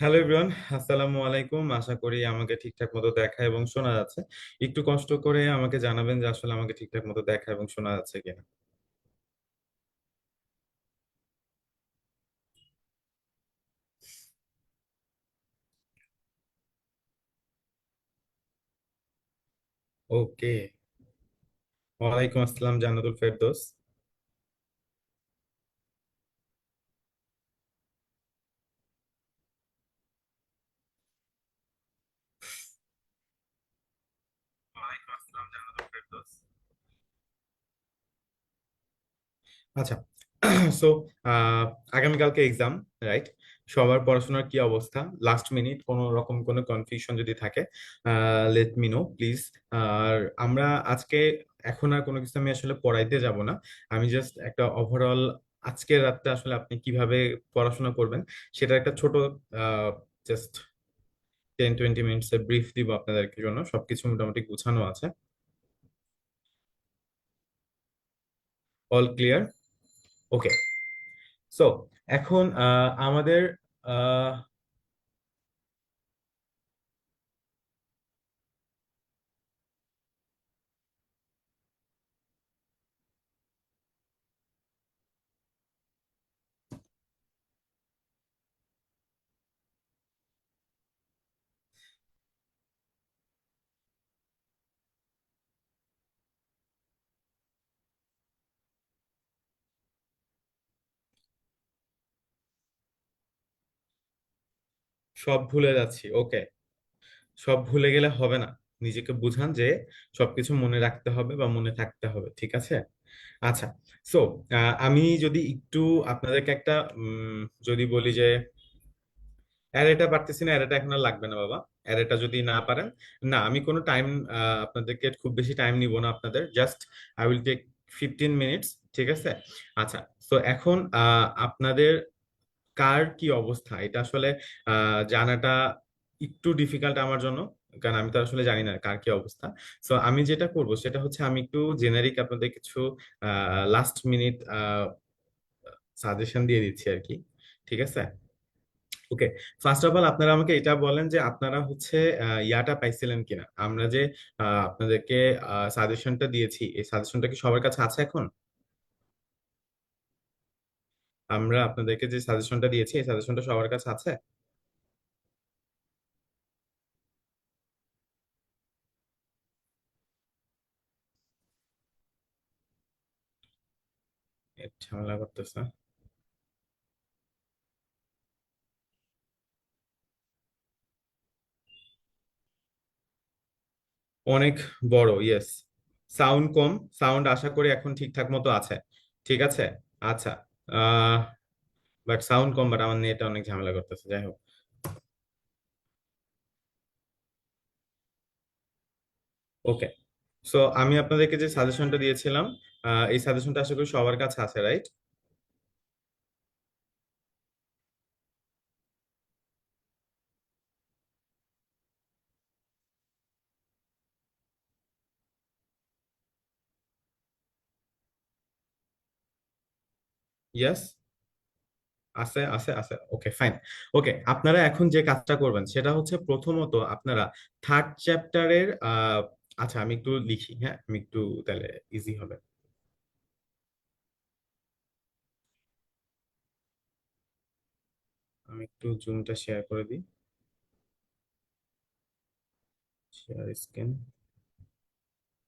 Hello everyone আসসালামু আলাইকুম। আশা করি আমাকে ঠিকঠাক মতো দেখা এবং শোনা যাচ্ছে। একটু কষ্ট করে আমাকে জানাবেন যে আসলে আমাকে ঠিকঠাক মতো দেখা এবং শোনা যাচ্ছে কিনা। ওকে ওয়ালাইকুম আসসালাম জান্নাতুল ফেরদৌস। আচ্ছা সো আগামীকালকে এক্সাম রাইট সবার পড়াশোনার কি অবস্থা? লাস্ট মিনিট কোনো রকম কোনো কনফিউশন যদি থাকে লেট মি নো প্লিজ আর আমরা আজকে, এখন আর কোনো কিছু আমি আসলে পড়াইতে যাব না। আমি জাস্ট একটা ওভারঅল আজকের রাতটা আসলে আপনি কীভাবে পড়াশোনা করবেন, সেটা একটা ছোট জাস্ট টেন টোয়েন্টি মিনিটস এর ব্রিফ দিব আপনাদেরকে জন্য। সবকিছু মোটামুটি গুছানো আছে। অল ক্লিয়ার ওকে সো এখন আমাদের সব ভুলে যাচ্ছি ওকে সব ভুলে গেলে হবে না। নিজেকে বুঝান যে সবকিছু মনে রাখতে হবে বা মনে থাকতে হবে, ঠিক আছে? আচ্ছা সো আমি যদি একটু আপনাদেরকে একটা যদি বলি যে অ্যারেটা পারতেছি না অ্যারেটা এখন আর লাগবে না বাবা। অ্যারেটা যদি না পারেন, না, আমি কোনো টাইম আপনাদেরকে খুব বেশি টাইম নিব না আপনাদের just I will take fifteen minutes ঠিক আছে? আচ্ছা তো এখন আপনাদের কার কি অবস্থা? এটা আসলে জানাটা একটু ডিফিকাল্ট আমার জন্য, কারণ আমি তো আসলে জানি না কার কি অবস্থা। সো আমি যেটা করব সেটা হচ্ছে আমি একটু জেনারিক আপনাদের কিছু লাস্ট মিনিট সাজেশন দিয়ে দিচ্ছি আর কি, ঠিক আছে? ওকে ফার্স্ট অফ অল আপনারা আমাকে এটা বলেন যে আপনারা হচ্ছে ইয়াটা পাইছিলেন কিনা? আমরা যে আপনাদেরকে সাজেশনটা দিয়েছি, এই সাজেশনটা কি সবার কাছে আছে এখন? আমরা আপনাদেরকে যে সাজেশনটা দিয়েছি, এই সাজেশনটা সবার কাছে আছে? ঝামেলা করতেছে। অনেক বড় ইয়েস সাউন্ড কম সাউন্ড আশা করি এখন ঠিকঠাক মতো আছে। ঠিক আছে? আচ্ছা। বাট সাউন্ড কম বাট আমার নেট অনেক ঝামেলা করতেছে, যাই হোক। ওকে সো আমি আপনাদেরকে যে সাজেশনটা দিয়েছিলাম এই সাজেশনটা আশা করি সবার কাছে আছে রাইট ইয়েস আছে আছে আছে। ওকে ফাইন ওকে আপনারা এখন যে কাজটা করবেন, সেটা হচ্ছে প্রথমত আপনারা থার্ড চ্যাপ্টারের আচ্ছা আমি একটু লিখি হ্যাঁ? আমি একটু তাহলে ইজি হবে। আমি একটু জুমটা শেয়ার করে দিই। Share screen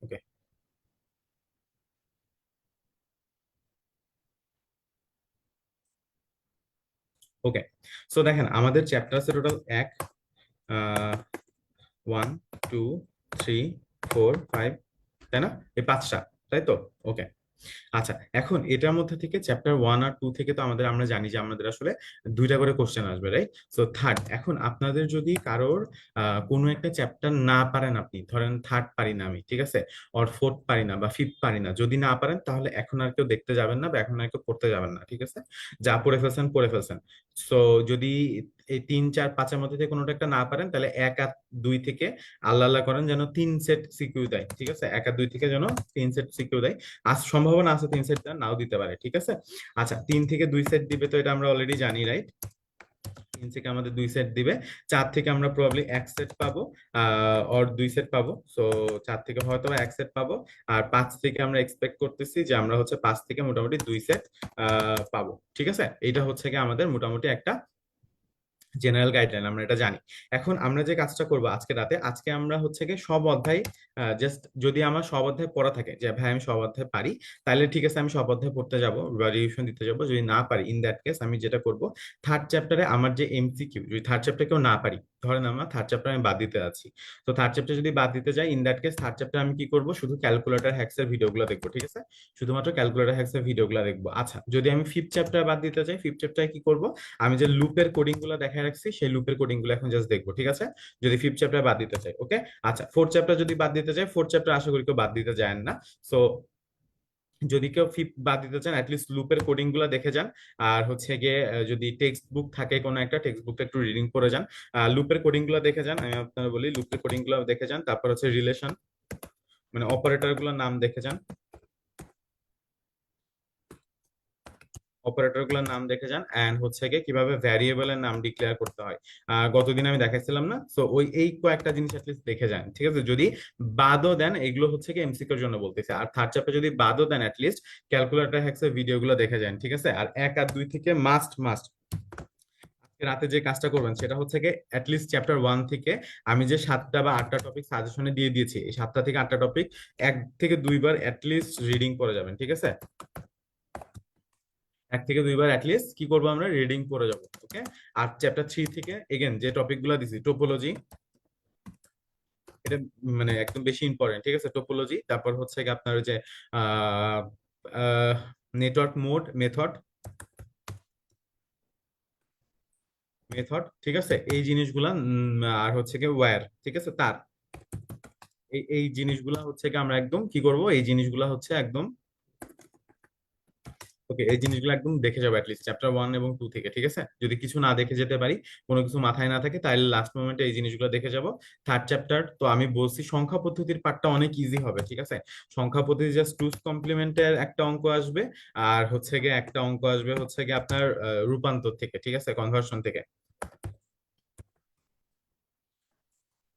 okay okay so দেখেন, আমাদের চ্যাপ্টার আছে টোটাল এক one two three four five তাই না? এই পাঁচটা, তাই তো? ওকে আচ্ছা এখন এটার মধ্যে থেকে চ্যাপ্টার ওয়ান আর টু থেকে তো আমাদের, আমরা জানি যে আমাদের আসলে দুইটা করে কোশ্চেন আসবে রাইট সো থার্ড এখন আপনাদের যদি কারোর কোনো একটা চ্যাপ্টার না পারেন আপনি, ধরেন থার্ড পারি না আমি, ঠিক আছে? অর ফোর্থ পারি না বা ফিফথ পারি না, যদি না পারেন তাহলে এখন আর কেউ দেখতে যাবেন না বা এখন আর কেউ পড়তে যাবেন না, ঠিক আছে? যা পড়ে ফেলছেন পড়ে ফেলছেন। সো যদি এই তিন, চার, পাঁচের মধ্যে থেকে কোনোটা একটা না পারেন, তাহলে এক আর দুই থেকে আল্লাহ আল্লাহ করেন যেন তিন সেট সিকিউ দেয়, ঠিক আছে? এক আর দুই থেকে যেন তিন সেট সিকিউ দেয়। আজ সম্ভাবনা আছে তিন সেট নাও দিতে পারে, ঠিক আছে? আচ্ছা তিন থেকে দুই সেট দিবে তো এটা আমরা অলরেডি জানি রাইট তিন থেকে আমাদের দুই সেট দিবে, চার থেকে আমরা প্রবাবলি এক সেট পাবো, আহ অর দুই সেট পাবো। সো চার থেকে হয়তো এক সেট পাবো, আর পাঁচ থেকে আমরা এক্সপেক্ট করতেছি যে আমরা হচ্ছে পাঁচ থেকে মোটামুটি দুই সেট, আহ, পাবো, ঠিক আছে? এটা হচ্ছে কি আমাদের মোটামুটি একটা জেনারেল গাইডলাইন আমরা এটা জানি। এখন আমরা যে কাজটা করব আজকে রাতে, আজকে আমরা হচ্ছে কি সব অধ্যায় জাস্ট যদি আমার সব অধ্যায় পড়া থাকে, যে ভাই আমি সব অধ্যায় পারি, তাহলে ঠিক আছে আমি সব অধ্যায় পড়তে যাব বা রিভিশন দিতে যাব, যদি না পারি ইন দ্যাট কেস আমি যেটা করব থার্ড চ্যাপ্টারে আমার যে এমসিকিউ যদি থার্ড চ্যাপ্টার কেউ না পারি ধরেন আমরা থার্ড চ্যাপ্টার আমি বাদ দিতে আছি। তো থার্ড চ্যাপ্টার যদি বাদ দিতে যাই in that case third chapter আমি কি করব? শুধু ক্যালকুলেটর হ্যাক্সের ভিডিওগুলো দেখব, ঠিক আছে? শুধুমাত্র ক্যালকুলেটর হ্যাক্সের ভিডিওগুলো দেখব। আচ্ছা যদি আমি ফিফথ চ্যাপ্টার বাদ দিতে চাই ফিফথ চ্যাপ্টারে কি করব? আমি যে লুপের কোডিংগুলো দেখায় রাখছি, সেই লুপের কোডিংগুলো এখন জাস্ট দেখব, ঠিক আছে? যদি ফিফথ চ্যাপ্টার বাদ দিতে চাই ওকে আচ্ছা ফোর্থ চ্যাপ্টার যদি বাদ দিতে চাই ফোর্থ চ্যাপ্টার আশা করি কেউ বাদ দিতে যায় না। সো যদি কেউ ফি বাদ দিতে চান অ্যাটলিস্ট লুপের কোডিংগুলো দেখে যান। আর হচ্ছে গিয়ে যদি টেক্সট বুক থাকে কোনো একটা টেক্সট বুকটা একটু রিডিং করে যান। লুপের কোডিংগুলো দেখে যান, আমি আপনারা বলি লুপের কোডিংগুলো দেখে যান। তারপর হচ্ছে রিলেশন মানে অপারেটরগুলোর নাম দেখে যান। অপারেটরগুলোর নাম দেখে যান এন্ড হচ্ছে গিয়ে কীভাবে ভ্যারিয়েবলের নাম ডিক্লেয়ার করতে হয়। গতদিন আমি দেখাইছিলাম না সো ওই, এই কয়েকটা জিনিস অ্যাটলিস্ট দেখে যান, ঠিক আছে? যদি বাদও দেন, এগুলো হচ্ছে কি এমসিকিউর জন্য বলতেছে, আর থার্ড চ্যাপে যদি বাদও দেন অ্যাটলিস্ট ক্যালকুলেটর হ্যাক্সের ভিডিওগুলো দেখে যান, ঠিক আছে? আর এক আর দুই থেকে মাস্ট মাস্ট রাতে যে কাজটা করবেন, সেটা হচ্ছে কি অ্যাটলিস্ট চ্যাপ্টার ওয়ান থেকে আমি যে সাতটা বা আটটা টপিক সাজেশনে দিয়ে দিয়েছি, এই সাতটা থেকে আটটা টপিক এক থেকে দুইবার অ্যাটলিস্ট রিডিং করে যাবেন, ঠিক আছে? এক থেকে দুইবার অ্যাটলিস্ট কি করব আমরা? রিডিং করে যাব ওকে আর চ্যাপ্টার থ্রি থেকে এগেন যে টপিকগুলো দিছি টোপোলজি এটা মানে একদম বেশি ইম্পর্টেন্ট ঠিক আছে? টোপোলজি তারপর হচ্ছে আপনার যে নেটওয়ার্ক মোড মেথড মেথড ঠিক আছে? এই জিনিসগুলা আর হচ্ছে কি ওয়্যার ঠিক আছে? তার। এই এই জিনিসগুলা হচ্ছে কি আমরা একদম কি করব? এই জিনিসগুলা হচ্ছে একদম ওকে এই জিনিসগুলো একদম দেখে যাব অ্যাটলিস্ট চ্যাপ্টার ওয়ান এবং টু থেকে, ঠিক আছে? যদি কিছু না দেখে যেতে পারি, কোনো কিছু মাথায় না থাকে, তাহলে লাস্ট মোমেন্টে এই জিনিসগুলো দেখে যাব। থার্ড চ্যাপ্টার তো আমি বলছি সংখ্যা পদ্ধতির পার্টটা অনেক ইজি হবে, ঠিক আছে? সংখ্যা পদ্ধতি জাস্ট টুস কমপ্লিমেন্টের একটা অঙ্ক আসবে, আর হচ্ছে গিয়ে একটা অঙ্ক আসবে হচ্ছে গিয়ে আপনার রূপান্তর থেকে, ঠিক আছে? কনভার্সন থেকে।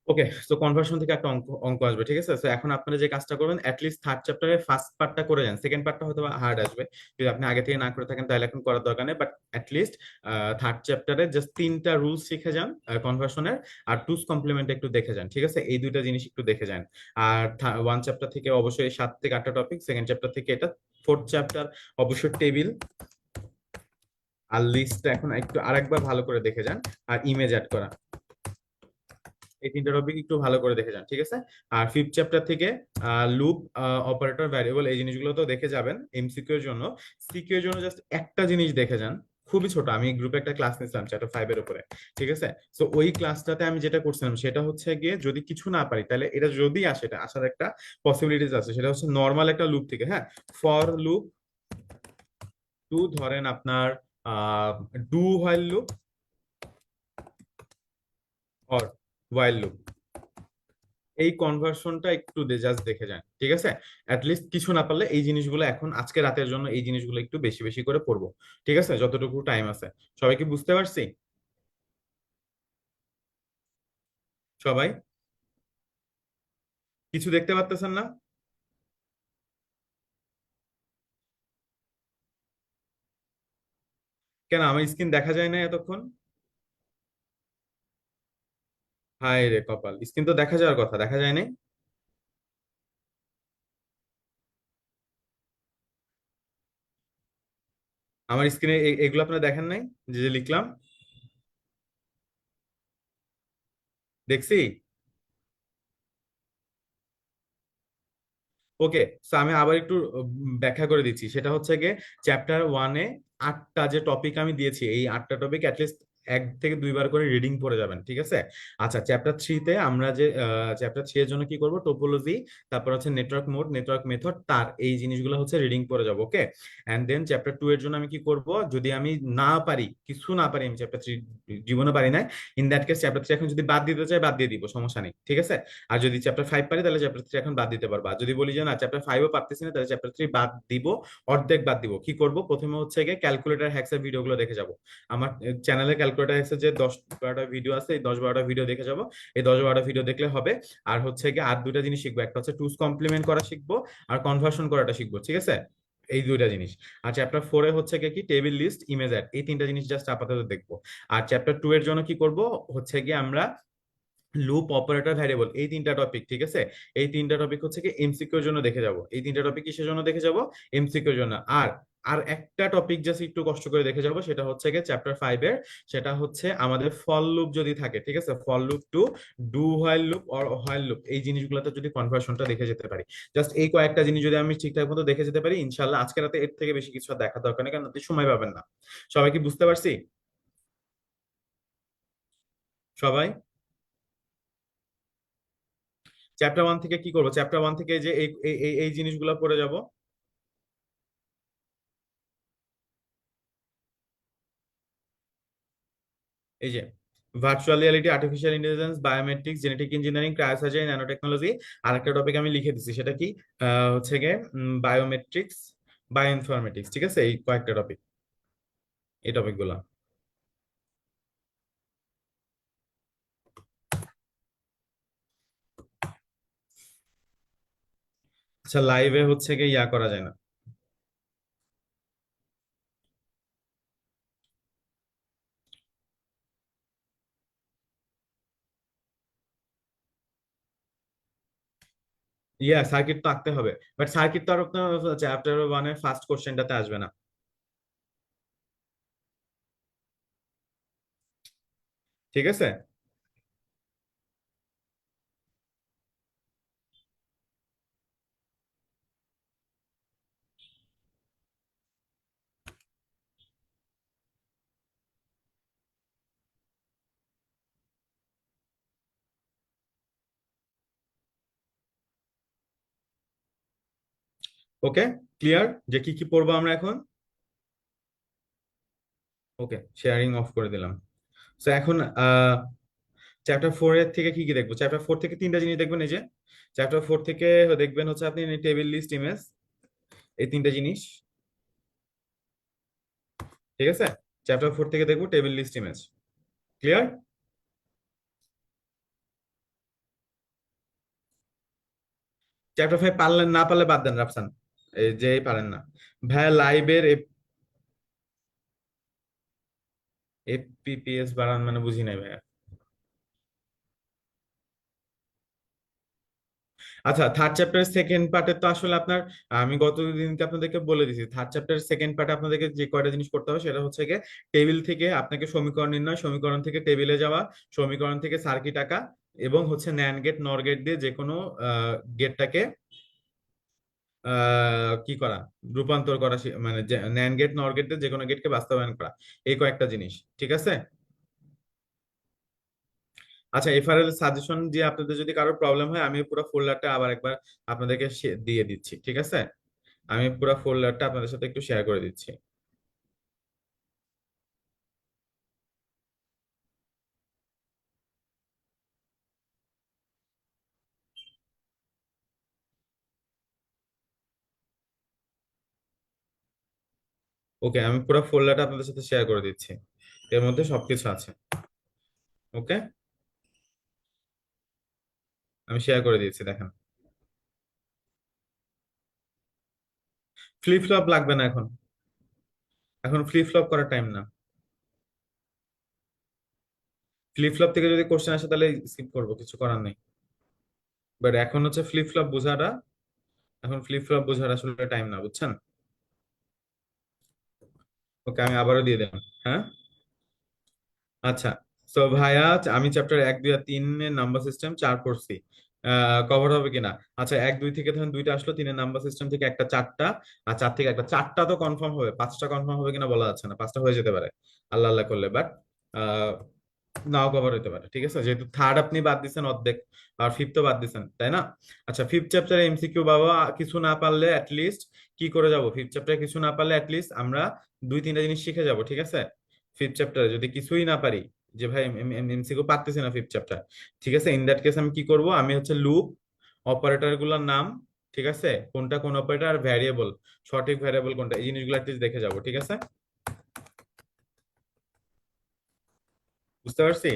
ওকে তো কনভার্সন থেকে একটা অঙ্ক অঙ্ক আসবে, ঠিক আছে? তো এখন আপনারা যে কাজটা করবেন অ্যাটলিস্ট থার্ড চ্যাপ্টারের ফার্স্ট পার্টটা করে যান। সেকেন্ড পার্টটা হয়তো হার্ড আসবে। যদি আপনি আগে থেকে না করে থাকেন, তাহলে এখন করার দরকার নেই। বাট অ্যাটলিস্ট থার্ড চ্যাপ্টারে জাস্ট তিনটা রুলস শিখে যান কনভার্সনের আর টুস কমপ্লিমেন্ট একটু দেখে যান, ঠিক আছে? এই দুইটা জিনিস একটু দেখে যান। আর ওয়ান চ্যাপ্টার থেকে অবশ্যই সাত থেকে আটটা টপিক সেকেন্ড চ্যাপ্টার থেকে এটা ফোর্থ চ্যাপ্টার অবশ্যই টেবিল আর লিস্টটা এখন একটু আরেকবার ভালো করে দেখে যান। আর ইমেজ অ্যাড করা। এই তিনটা টপিক একটু ভালো করে দেখে যান, ঠিক আছে? আর ফিফথ চ্যাপ্টার থেকে লুপ অপারেটর ভ্যারিয়েবল এই জিনিসগুলো তো দেখে যাবেন এমসিকিউ এর জন্য। সিকিউ এর জন্য জাস্ট একটা জিনিস দেখে যান, খুবই ছোট, আমি গ্রুপে একটা ক্লাস নিয়েছিলাম চ্যাপ্টার ফাইভ এর উপরে, ঠিক আছে? সো ওই ক্লাসটাতে আমি যেটা করছিলাম সেটা হচ্ছে গিয়ে যদি কিছু না পারি, তাহলে এটা যদি আসে, এটা আসার একটা পসিবিলিটিস আছে, সেটা হচ্ছে নর্মাল একটা লুপ থেকে হ্যাঁ? ফর লুপ টু ধরেন আপনার do while loop or while loop এই কনভার্সনটা একটু জাস্ট দেখে যান, ঠিক আছে? অ্যাটলিস্ট কিছু না পারলে এই জিনিসগুলো এখন, আজকে রাতের জন্য এই জিনিসগুলো একটু বেশি বেশি করে পড়ব, ঠিক আছে? যতটুকু টাইম আছে। সবাই কি বুঝতে পারছি? সবাই? কিছু দেখতে পারতেছেন না? কেন, আমার স্ক্রিন দেখা যায় না এতক্ষণ? হায় রে কপাল। স্ক্রিন তো দেখা যাওয়ার কথা, দেখা যায় নাই? আমার স্ক্রিনে এগুলো আপনারা দেখেন নাই? যে যে লিখলাম? দেখছি? ওকে তো আমি আবার একটু ব্যাখ্যা করে দিচ্ছি। সেটা হচ্ছে গিয়ে, চ্যাপ্টার ওয়ানে আটটা যে টপিক আমি দিয়েছি, এই আটটা টপিক অ্যাটলিস্ট এক থেকে দুইবার করে রিডিং পড়ে যাবেন, ঠিক আছে? আচ্ছা চ্যাপ্টার থ্রিতে আমরা যে চ্যাপ্টার থ্রি এর জন্য কি করব? টোপোলজি তারপর হচ্ছে নেটওয়ার্ক মোড নেটওয়ার্ক মেথড তার এই জিনিসগুলো হচ্ছে রিডিং পড়ে যাব okay and then chapter two এর জন্য আমি কি করব? যদি আমি না পারি, কিছু না পারি, আমি চ্যাপ্টার থ্রি জীবনে পারি না in that case chapter three এখন যদি বাদ দিতে চাই, বাদ দিয়ে দিব, সমস্যা নেই, ঠিক আছে? আর যদি চ্যাপ্টার ফাইভ পারি, তাহলে চ্যাপ্টার থ্রি এখন বাদ দিতে পারব। আর যদি বলি যে, না চ্যাপ্টার ফাইভও পারতেছি না, তাহলে চ্যাপ্টার থ্রি বাদ দিব, অর্ধেক বাদ দিব। কি করব? প্রথমে হচ্ছে গিয়ে ক্যালকুলেটর হ্যাক্সের ভিডিওগুলো দেখে যাব। আমার চ্যানেলে ক্যালকুলেটার যে দশ বারোটা ভিডিও আছে, এই দশ বারোটা ভিডিও দেখে যাব। এই দশ বারোটা ভিডিও দেখলে হবে। আর হচ্ছে কি আর দুটা জিনিস শিখব। একটা হচ্ছে টুস কমপ্লিমেন্ট করা শিখব, আর কনভার্সন করাটা শিখব, ঠিক আছে? এই দুইটা জিনিস। আর চ্যাপ্টার ফোরে হচ্ছে কি? টেবিল লিস্ট ইমেজ অ্যাড এই তিনটা জিনিস জাস্ট আপাতত দেখব। আর চ্যাপ্টার টু এর জন্য কি করব? হচ্ছে কি আমরা লুপ অপারেটর ভ্যারিয়েবল এই তিনটা টপিক ঠিক আছে? এই তিনটা টপিক হচ্ছে কি এমসিকিউর জন্য দেখে যাব। এই তিনটা টপিক কিসের জন্য দেখে যাব? এমসিকিউর জন্য। আর আর একটা টপিক জাস্ট একটু কষ্ট করে দেখে যাব, সেটা হচ্ছে গিয়ে চ্যাপ্টার ফাইভ এর, সেটা হচ্ছে আমাদের ফল লুপ যদি থাকে, ঠিক আছে? For loop to do while loop or while loop এই জিনিসগুলোতে যদি কনভার্সনটা দেখে যেতে পারি। জাস্ট এই কয়েকটা জিনিস যদি আমি ঠিকঠাক মতো দেখে যেতে পারি, ইনশাল্লাহ আজকে রাতে এর থেকে বেশি কিছু দেখা দরকার নেই, কারণ আপনি সময় পাবেন না। সবাই কি বুঝতে পারছি? সবাই? চ্যাপ্টার ওয়ান থেকে কি করব? চ্যাপ্টার ওয়ান থেকে যে এই এই জিনিসগুলো পড়ে যাব। এই যে virtual reality artificial intelligence biometrics genetic engineering cryosurgery nanotechnology আর একটা টপিক আমি লিখে দিচ্ছি সেটা কি? হচ্ছে গিয়ে বায়োমেট্রিক্স বায়োইনফরমেটিক্স ঠিক আছে? এই কয়েকটা টপিক এই টপিকগুলো আচ্ছা লাইভে হচ্ছে গিয়ে ইয়া করা যায় না। ইয়া সার্কিট তো আঁকতে হবে। বাট সার্কিট তো আর চ্যাপ্টার ওয়ানের ফার্স্ট কোশ্চেনটাতে আসবে না। ঠিক আছে? ওকে ক্লিয়ার যে কি কি পড়ব আমরা এখন? ওকে শেয়ারিং অফ করে দিলাম। তো এখন চ্যাপ্টার ফোর এর থেকে কি কি দেখব? চ্যাপ্টার ফোর থেকে তিনটা জিনিস দেখবেন, এই যে। চ্যাপ্টার ফোর থেকে দেখবেন হচ্ছে আপনি টেবিল লিস্ট ইমেজ এই তিনটা জিনিস। ঠিক আছে? চ্যাপ্টার ফোর থেকে দেখব table list image clear chapter five পারলেন না পারলে বাদ দেন, রাফসান। যে পারেন না। ভাইয়া লাইভের এফপিপিএস বাড়ান মানে বুঝি নাই ভাইয়া। আচ্ছা থার্ড চ্যাপ্টার সেকেন্ড পার্টে তো আসলে আপনার, আমি গত দিনকে আপনাদেরকে বলে দিয়েছি থার্ড চ্যাপ্টার সেকেন্ড পার্টে আপনাদেরকে যে কয়টা জিনিস করতে হবে সেটা হচ্ছে গিয়ে টেবিল থেকে আপনাকে সমীকরণ নির্ণয়, সমীকরণ থেকে টেবিলে যাওয়া, সমীকরণ থেকে সার্কিট আঁকা এবং হচ্ছে ন্যান গেট নর গেট দিয়ে যে কোনো গেটটাকে কি করা? রূপান্তর করা মানে ন্যান গেট নর গেট যে কোনো গেটকে বাস্তবায়ন করা। এই কয়েকটা জিনিস, ঠিক আছে? আচ্ছা এফআরএল সাজেশন দিয়ে আপনাদের যদি কারোর প্রবলেম হয়, আমি পুরো ফোল্ডারটা আবার একবার আপনাদেরকে দিয়ে দিচ্ছি, ঠিক আছে? আমি পুরো ফোল্ডারটা আপনাদের সাথে একটু শেয়ার করে দিচ্ছি। ওকে আমি পুরো ফোল্ডারটা আপনাদের সাথে শেয়ার করে দিচ্ছি। এর মধ্যে সবকিছু আছে। ওকে আমি শেয়ার করে দিয়েছি, দেখেন। ফ্লিপ ফ্লপ লাগবে না এখন। এখন ফ্লিপ ফ্লপ করার টাইম না। ফ্লিপ ফ্লপ থেকে যদি কোশ্চেন আসে, তাহলে স্কিপ করব, কিছু করার নেই। বাট এখন হচ্ছে ফ্লিপ ফ্লপ বোঝাটা, এখন ফ্লিপ ফ্লপ বোঝার আসলে টাইম না, বুঝছেন? ওকে, আমি আবারও দিয়ে দিলাম হ্যাঁ? আচ্ছা তো ভাইয়া, আমি চ্যাপ্টার এক, দুই আর তিনের নাম্বার সিস্টেম চার পড়ছি কভার হবে কিনা? আচ্ছা এক, দুই থেকে ধরেন দুইটা আসলো, তিনের নাম্বার সিস্টেম থেকে একটা চারটা, আর চার থেকে একটা চারটা তো কনফার্ম হবে, পাঁচটা কনফার্ম হবে কিনা বলা যাচ্ছে না, পাঁচটা হয়ে যেতে পারে, আল্লাহ আল্লাহ করলে বাট নাও কভার হতে পারে, ঠিক আছে? যেহেতু থার্ড আপনি বাদ দিচ্ছেন অর্ধেক, আর ফিফথও বাদ দিচ্ছেন তাই না? আচ্ছা ফিফথ চ্যাপ্টারে এমসিকিউ বাবা, কিছু না পারলে অ্যাটলিস্ট কি করে যাব? ফিফথ চ্যাপ্টারে কিছু না পারলে অ্যাটলিস্ট আমরা দুই, তিনটা জিনিস শিখে যাব, ঠিক আছে? ফিফথ চ্যাপ্টারে যদি কিছুই না পারি, যে ভাই এমসিকিউ পারতেছি না ফিফথ চ্যাপ্টার ঠিক আছে? ইন দ্যাট কেস আমি কি করব? আমি হচ্ছে লুপ অপারেটরগুলোর নাম, ঠিক আছে? কোনটা কোন অপারেটর আর ভ্যারিয়েবল সঠিক ভ্যারিয়েবল কোনটা, এই জিনিসগুলো একটু দেখে যাব, ঠিক আছে? বুঝতে পারছি?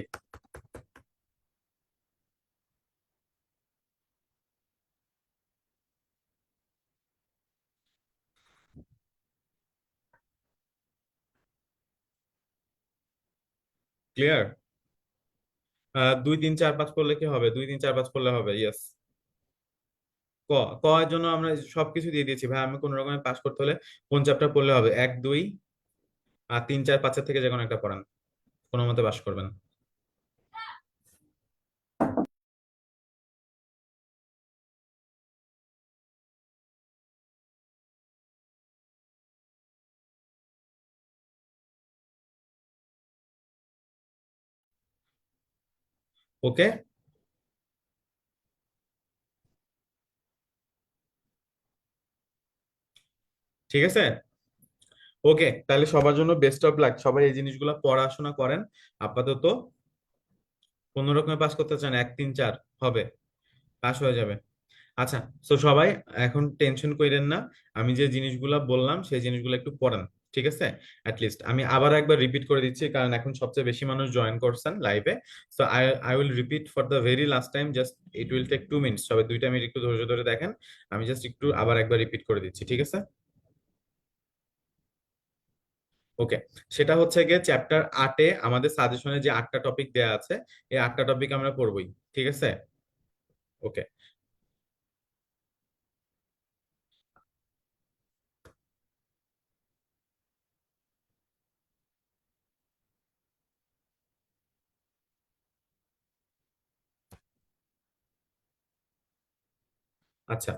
ক্লিয়ার দুই, তিন, চার, পাঁচ করলে কি হবে? দুই, তিন, চার, পাঁচ করলে হবে ইয়েস ক ক এর জন্য আমরা সবকিছু দিয়ে দিয়েছি। ভাই, আমি কোন রকমের পাস করতে হলে কোন চ্যাপ্টার পড়লে হবে? এক, দুই, আর তিন, চার, পাঁচের থেকে যে কোনো একটা পড়ান। কোনো মতে পাস করবেন। ওকে? ঠিক আছে? ওকে, তাহলে সবার জন্য বেস্ট অফ লাক সবাই এই জিনিসগুলো পড়াশোনা করেন। আপাতত কোন রকমে পাস করতে চান, এক, তিন, চার, হবে। পাস হয়ে যাবে। আচ্ছা তো সবাই এখন টেনশন কইরেন না। আমি যে জিনিসগুলা বললাম, সেই জিনিসগুলো একটু পড়েন। ঠিক আছে? লিস্ট আমি আবার একবার রিপিট করে দিচ্ছি, কারণ এখন সবচেয়ে বেশি মানুষ জয়েন করছেন লাইভে so I I will repeat for the very last time just it will take two minutes সবাই দুইটা মিনিট একটু ধৈর্য ধরে দেখেন, আমি জাস্ট একটু আবার একবার রিপিট করে দিচ্ছি, ঠিক আছে? ওকে সেটা হচ্ছে গিয়ে চ্যাপ্টার আটে আমাদের সাজেশনে যে আটটা টপিক দেয়া আছে, এই আটটা টপিক আমরা পড়বই, ঠিক আছে? ওকে আচ্ছা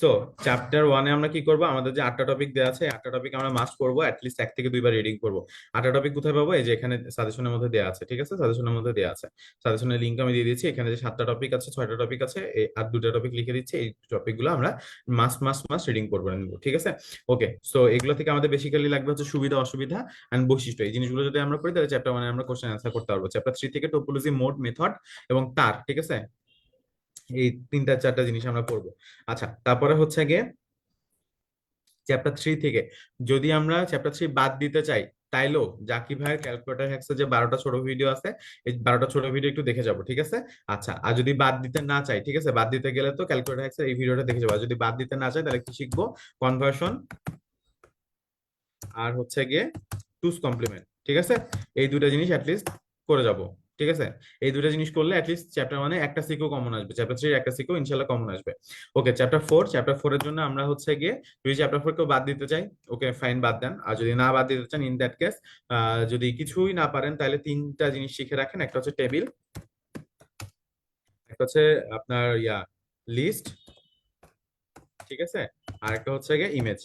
সো চ্যাপ্টার ওয়ানে আমরা কি করব? আমাদের যে আটটা টপিক দেওয়া আছে আটটা টপিক আমরা মাস্ট করব অ্যাটলিস্ট এক থেকে দুইবার রিডিং করব। আটটা টপিক কোথায় পাবো? এই যে এখানে সাজেশনের মধ্যে দেওয়া আছে, ঠিক আছে? সাজেশনের মধ্যে দেওয়া আছে। সাজেশনের লিঙ্ক আমি দিয়ে দিচ্ছি এখানে যে সাতটা টপিক আছে, ছয়টা টপিক আছে আর দুটা টপিক লিখে দিচ্ছি, এই টপিকগুলো আমরা মাস্ট মাস মাস রিডিং করব নিবো ঠিক আছে? ওকে সো এগুলো থেকে আমাদের বেসিক্যালি লাগবে হচ্ছে সুবিধা, অসুবিধা এন্ড বৈশিষ্ট্য। এই জিনিসগুলো যদি আমরা করি, তাহলে চ্যাপ্টার ওয়ানে আমরা কোশ্চেন অ্যান্সার করতে পারব। চ্যাপ্টার থ্রি থেকে টোপোলজি মোড মেথড এবং তার, ঠিক আছে? এই তিনটা, চারটা জিনিস আমরা পড়ব। আচ্ছা তারপরে হচ্ছে গিয়ে চ্যাপ্টার থ্রি থেকে যদি আমরা চ্যাপ্টার থ্রি বাদ দিতে চাই তাইলেও জাকি ভাইয়ের ক্যালকুলেটর হ্যাক্সে যে বারোটা ছোট ভিডিও আছে, এই বারোটা ছোট ভিডিও একটু দেখে যাব, ঠিক আছে? আচ্ছা আর যদি বাদ দিতে না চাই, ঠিক আছে? বাদ দিতে গেলে তো ক্যালকুলেটার হ্যাক্সের এই ভিডিওটা দেখে যাব। যদি বাদ দিতে না চাই, তাহলে কি শিখব? কনভার্সন আর হচ্ছে গিয়ে টুস কমপ্লিমেন্ট ঠিক আছে? এই দুটা জিনিস অ্যাটলিস্ট করে যাব। ঠিক আছে? এই দুটো জিনিস করলে অ্যাটলিস্ট চ্যাপ্টার মানে একটা সিকো কমন আসবে। চ্যাপ্টার থ্রির একটা সিকো ইনশাল্লাহ কমন আসবে। Okay chapter four chapter four এর জন্য আমরা হচ্ছে গিয়ে যদি চ্যাপ্টার ফোর কেউ বাদ দিতে চাই ওকে ফাইন বাদ দেন। আর যদি না বাদ দিতে চান ইন দ্যাট কেস যদি কিছুই না পারেন, তাহলে তিনটা জিনিস শিখে রাখেন। একটা হচ্ছে টেবিল একটা হচ্ছে আপনার ইয়া লিস্ট ঠিক আছে? আর একটা হচ্ছে গিয়ে ইমেজ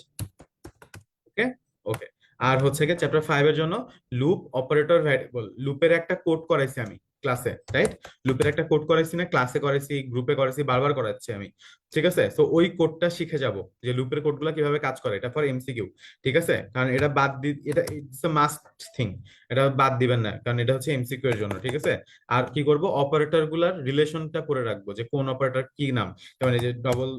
ওকে ওকে আর হচ্ছে গিয়ে চ্যাপ্টার ফাইভ এর জন্য লুপ অপারেটর ভ্যারিয়েবল লুপের একটা কোড করাইছি আমি ক্লাসে রাইট লুপের একটা কোড করাইছি না ক্লাসে করাইছি গ্রুপে করাইছি, বারবার করাচ্ছি আমি, ঠিক আছে? তো ওই কোডটা শিখে যাব যে লুপের কোডগুলো কীভাবে কাজ করে, এটা ফর এমসিকিউ ঠিক আছে? কারণ এটা বাদ দি, এটা ইটস এ মাস্ট থিং এটা বাদ দিবেন না, কারণ এটা হচ্ছে এমসিকিউ এর জন্য, ঠিক আছে? আর কি করব? অপারেটরগুলার রিলেশনটা করে রাখব যে কোন অপারেটর কি নাম, যেমন এই যে ডবল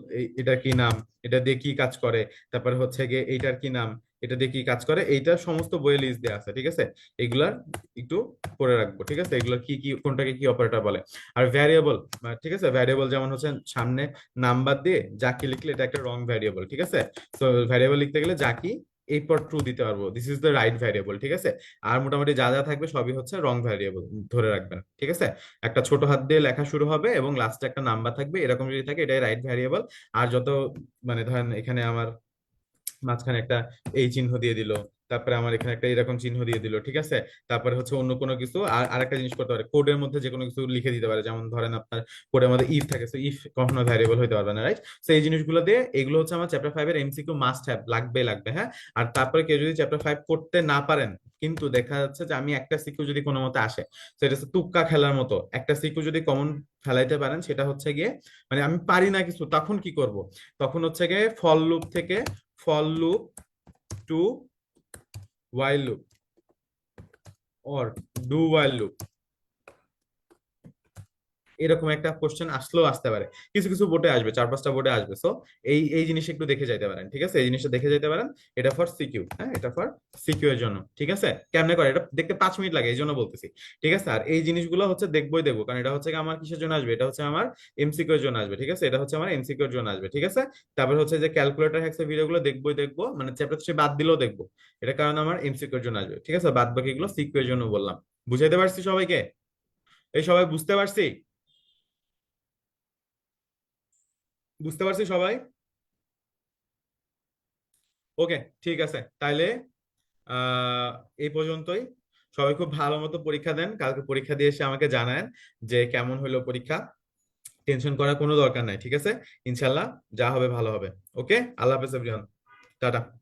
এটা কি নাম, এটা দিয়ে কি কাজ করে, তারপরে হচ্ছে গিয়ে এইটার কি নাম এটা দিয়ে কি কাজ করে? এইটা সমস্ত বইয়ে লিস্ট দেওয়া আছে, ঠিক আছে? এগুলার একটু করে রাখব, ঠিক আছে? এগুলোর কি কি, কোনটাকে কি অপারেটর বলে? আর ভ্যারিয়েবল ঠিক আছে? ভ্যারিয়েবল যেমন হচ্ছে সামনে নাম্বার দিয়ে যাকে লিখলে এটা একটা রং ভ্যারিয়েবল ঠিক আছে? তো ভ্যারিয়েবল লিখতে গেলে যাকি এই পর ট্রু দিতে পারব। This is the right variable ঠিক আছে? আর মোটামুটি যা যা থাকবে সবই হচ্ছে রং ভ্যারিয়েবল ধরে রাখবেন ঠিক আছে? একটা ছোট হাত দিয়ে লেখা শুরু হবে এবং লাস্টে একটা নাম্বার থাকবে, এরকম যদি থাকে এটাই রাইট ভ্যারিয়েবল আর যত মানে ধরেন এখানে আমার মাঝখানে একটা এই চিহ্ন দিয়ে দিল, তারপরে আমার এখানে একটা এরকম চিহ্ন দিয়ে দিল, ঠিক আছে? তারপরে হচ্ছে অন্য কোনো কিছু আর আরেকটা জিনিস করতে পারে কোডের মধ্যে যে কোনো কিছু লিখে দিতে পারে, যেমন ধরেন আপনার কোডের মধ্যে ইফ থাকে সো ইফ কখনো ভ্যারিয়েবল হইতে পারবে না রাইট তো এই জিনিসগুলো দিয়ে এগুলো হচ্ছে আমার চ্যাপ্টার ফাইভ এর এমসিকিউ মাস্ট হ্যাভ লাগবে লাগবে হ্যাঁ? আর তারপরে কেউ যদি চ্যাপ্টার ফাইভ করতে না পারেন, কিন্তু দেখা যাচ্ছে যে আমি একটা সিকিউ যদি কোনো মতে আসে সেটা হচ্ছে তুক্কা খেলার মতো, একটা সিকিউ যদি কমন ফেলাইতে পারেন, সেটা হচ্ছে গিয়ে মানে আমি পারি না কিছু, তখন কি করব? তখন হচ্ছে গিয়ে ফল লুপ থেকে ফল loop to while loop or do while loop এরকম একটা কোশ্চেন আসলেও আসতে পারে। কিছু কিছু বোর্ডে আসবে, চার, পাঁচটা বোর্ডে আসবে। সো এই এই জিনিস একটু দেখে যাইতে পারেন, ঠিক আছে? এই জিনিসটা দেখে যাইতে পারেন। এটা ফর সিকিউ হ্যাঁ? এটা ফর সিকিউ এর জন্য, ঠিক আছে? কেমনে করে? এটা দেখতে পাঁচ মিনিট লাগে এই জন্য বলতেছি, ঠিক আছে? আর এই জিনিসগুলো হচ্ছে দেখবোই দেখব, কারণ এটা হচ্ছে আমার কিসের জন্য আসবে? এটা হচ্ছে আমার এমসিকিউ এর জন্য আসবে, ঠিক আছে? এটা হচ্ছে আমার এমসিকিউ এর জন্য আসবে, ঠিক আছে? তারপর হচ্ছে যে ক্যালকুলেটর হ্যাক্সের ভিডিওগুলো দেখবোই দেখব মানে চ্যাপ্টার থ্রি বাদ দিলেও দেখব। এটা কারণ আমার এমসিকিউ এর জন্য আসবে, ঠিক আছে? বাদ বাকি গুলো সিকিউ এর জন্য বললাম। বুঝাইতে পারছি সবাইকে? এই সবাই বুঝতে পারছি? বুঝতে পারছি সবাই? ওকে, ঠিক আছে। তাইলে আহ এই পর্যন্তই। সবাই খুব ভালো মতো পরীক্ষা দেন। কালকে পরীক্ষা দিয়ে এসে আমাকে জানান যে কেমন হলো পরীক্ষা। টেনশন করার কোনো দরকার নাই, ঠিক আছে? ইনশাল্লাহ যা হবে ভালো হবে। ওকে? আল্লাহ হাফেজ টাটা।